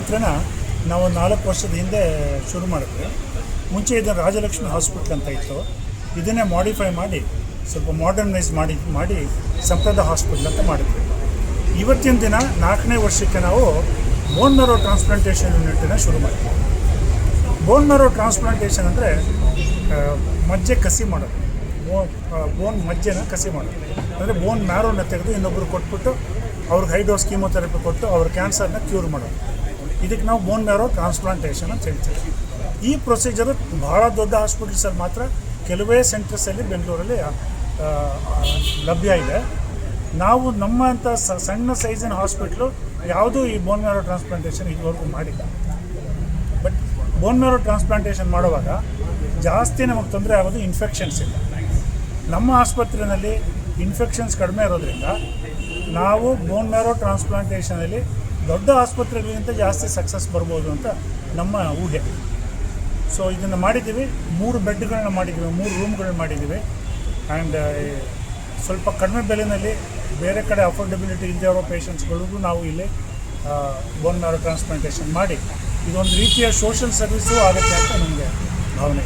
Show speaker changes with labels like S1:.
S1: ಆಸ್ಪತ್ರೆನ ನಾವು ನಾಲ್ಕು ವರ್ಷದ ಹಿಂದೆ ಶುರು ಮಾಡಿದ್ವಿ. ಮುಂಚೆ ಇದನ್ನು ರಾಜಲಕ್ಷ್ಮಿ ಹಾಸ್ಪಿಟ್ಲ್ ಅಂತ ಇತ್ತು. ಇದನ್ನೇ ಮಾಡಿಫೈ ಮಾಡಿ, ಸ್ವಲ್ಪ ಮಾಡರ್ನೈಸ್ ಮಾಡಿ ಮಾಡಿ ಸಂಪ್ರದ ಹಾಸ್ಪಿಟ್ಲ್ ಅಂತ ಮಾಡಿದ್ವಿ. ಇವತ್ತಿನ ದಿನ ನಾಲ್ಕನೇ ವರ್ಷಕ್ಕೆ ನಾವು ಬೋನ್ ಮ್ಯಾರೋ ಟ್ರಾನ್ಸ್ಪ್ಲಾಂಟೇಷನ್ ಯೂನಿಟನ್ನು ಶುರು ಮಾಡಿದ್ವಿ. ಬೋನ್ ಮ್ಯಾರೋ ಟ್ರಾನ್ಸ್ಪ್ಲಾಂಟೇಷನ್ ಅಂದರೆ ಮಜ್ಜೆ ಕಸಿ ಮಾಡೋದು. ಬೋನ್ ಮಜ್ಜೆನ ಕಸಿ ಮಾಡೋದು. ಅಂದರೆ ಬೋನ್ ಮ್ಯಾರೋನ ತೆಗೆದು ಇನ್ನೊಬ್ಬರು ಕೊಟ್ಬಿಟ್ಟು ಅವ್ರಿಗೆ ಹೈಡೋಸ್ ಕೀಮೋಥೆರಪಿ ಕೊಟ್ಟು ಅವ್ರ ಕ್ಯಾನ್ಸರ್ನ ಕ್ಯೂರ್ ಮಾಡೋದು. ಇದಕ್ಕೆ ನಾವು ಬೋನ್ ಮ್ಯಾರೋ ಟ್ರಾನ್ಸ್ಪ್ಲಾಂಟೇಷನ್ ಅಂತ ಹೇಳ್ತೀವಿ. ಈ ಪ್ರೊಸೀಜರ್ ಭಾಳ ದೊಡ್ಡ ಹಾಸ್ಪಿಟಲ್ಸಲ್ಲಿ ಮಾತ್ರ ಕೆಲವೇ ಸೆಂಟರ್ಸಲ್ಲಿ ಬೆಂಗಳೂರಲ್ಲಿ ಲಭ್ಯ ಇದೆ. ನಾವು ನಮ್ಮ ಅಂಥ ಸಣ್ಣ ಸೈಜಿನ ಹಾಸ್ಪಿಟ್ಲು ಯಾವುದೂ ಈ ಬೋನ್ ಮ್ಯಾರೋ ಟ್ರಾನ್ಸ್ಪ್ಲಾಂಟೇಷನ್ ಇದುವರೆಗೂ ಮಾಡಿಲ್ಲ. ಬಟ್ ಬೋನ್ ಮ್ಯಾರೋ ಟ್ರಾನ್ಸ್ಪ್ಲಾಂಟೇಷನ್ ಮಾಡುವಾಗ ಜಾಸ್ತಿ ನಮಗೆ ತೊಂದರೆ ಆಗೋದು ಇನ್ಫೆಕ್ಷನ್ಸ್ ಇಲ್ಲ ನಮ್ಮ ಆಸ್ಪತ್ರೆಯಲ್ಲಿ ಇನ್ಫೆಕ್ಷನ್ಸ್ ಕಡಿಮೆ ಇರೋದ್ರಿಂದ ನಾವು ಬೋನ್ ಮ್ಯಾರೋ ಟ್ರಾನ್ಸ್ಪ್ಲಾಂಟೇಷನಲ್ಲಿ ದೊಡ್ಡ ಆಸ್ಪತ್ರೆಗಳಿಗಿಂತ ಜಾಸ್ತಿ ಸಕ್ಸಸ್ ಬರ್ಬೋದು ಅಂತ ನಮ್ಮ ಊಹೆ. ಸೊ ಇದನ್ನು ಮಾಡಿದ್ದೀವಿ. ಮೂರು ಬೆಡ್ಗಳನ್ನ ಮಾಡಿದ್ದೀವಿ. ಮೂರು ರೂಮ್ಗಳನ್ನ ಮಾಡಿದ್ದೀವಿ. ಆ್ಯಂಡ್ ಸ್ವಲ್ಪ ಕಡಿಮೆ ಬೆಲೆಯಲ್ಲಿ ಬೇರೆ ಕಡೆ ಅಫೋರ್ಡೆಬಿಲಿಟಿ ಇಲ್ಲದೇ ಇರೋ ಪೇಷಂಟ್ಸ್ಗಳಿಗೂ ನಾವು ಇಲ್ಲಿ ಬೋನ್ ಮ್ಯಾರೋ ಟ್ರಾನ್ಸ್ಪ್ಲಾಂಟೇಷನ್ ಮಾಡಿ. ಇದೊಂದು ರೀತಿಯ ಸೋಷಲ್ ಸರ್ವಿಸು ಆಗುತ್ತೆ ಅಂತ ನನಗೆ ಭಾವನೆ